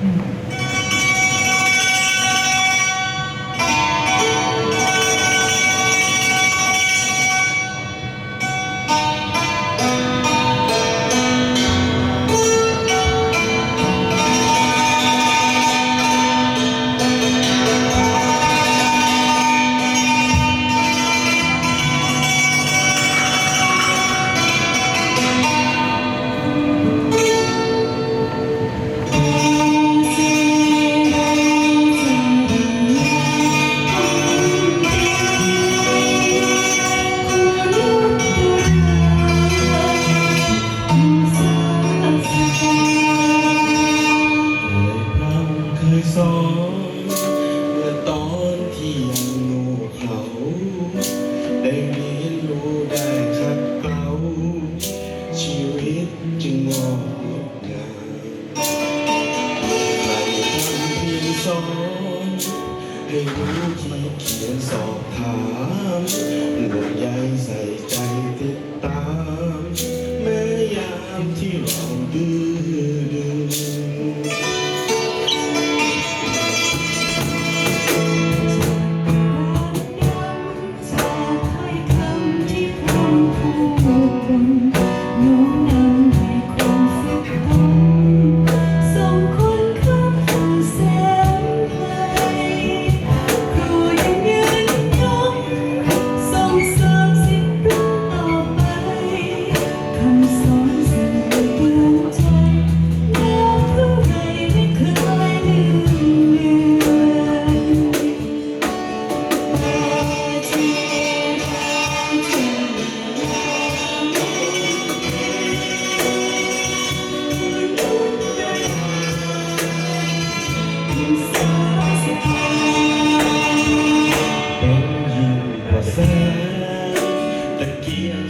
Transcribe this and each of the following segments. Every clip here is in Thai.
Hmm. เมื่อตอนที่ยังโง่เขา ได้เรีรู้ได้ขัดเกาชีวิตจึงงอกงามใครทำเพียงสอนให้รู้ที่เขียนสอบถามห่วงใยใส่ใจติดตาม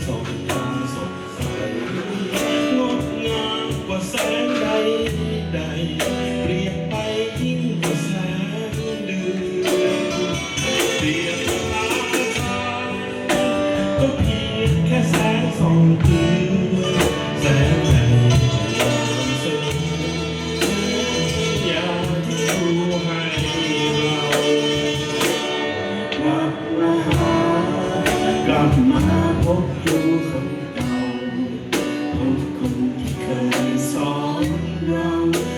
so you.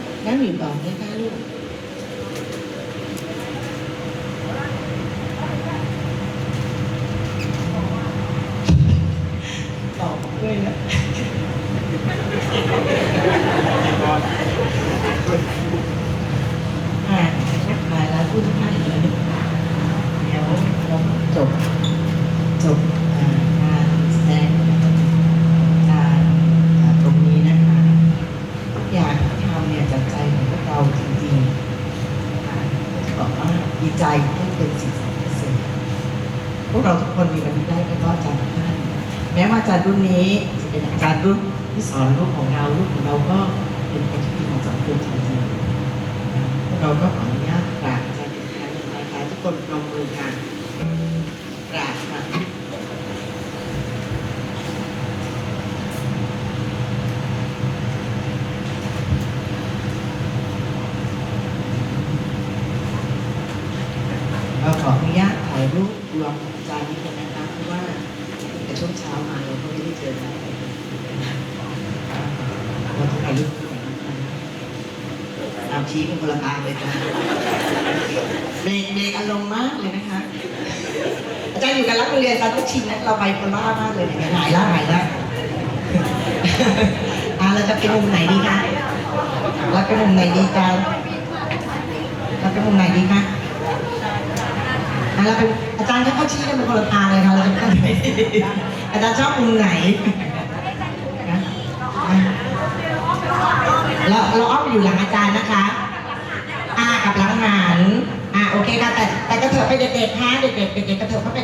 น้ำหมิ่บอกนะคะลูกบอกด้วยนะอ่ามาแล้วพูดให้เลยเดี๋ยวจบ ใจให้เป็นสิ่งสำคัญสุดพวกเราทุกคนมีวันนี้ได้ก็เพอาจารย์ท่านแม้ว่าอาจารย์รุ่นนี้จะเป็นอาจารย์รุ่นที่สอนลูกของเราลูกของเราก็เป็นคนที่ดีจองสังคมจริงๆพวกเราก็ขออนุญาตกราบอาจารย์อีกครั้งนะคะทุกคนลงมือกันกราบค่ ญาตถ่ายรูปรวมอาจารย์นี้กันนะคะเพราะว่าแต่ช่วงเช้ามาเราก็ไม่ได้เจอกันเราต้องถ่ายรูปกันนะคะตามชี้เป็นคนละทาเลยค่ะเบรกเบรกอารมณ์มากเลยนะคะอาจารย์อยู่กันรักเรียนอาจารย์ต้องชินนะเราไบโพล่ามากเลยเนี่ยหายละหายละอะเราจะเป็นมุมไหนดีคะเราเป็นมุมไหนดีอาจารย์เราเป็นมุมไหนดีคะ อะเราเป็นอาจารย์ก็เข้าชี้กันเป็นคนละทางเลยค่ะเราจะอาจารย์ชอบมุมไหนเราเราอ้อมอยู่หลังอาจารย์นะคะอ่ากับหลังหันอ่าโอเคค่ะแต่แต่กระเถิบไปเด็กๆฮะเด็กๆเด็กๆกระเถิบเข้าไป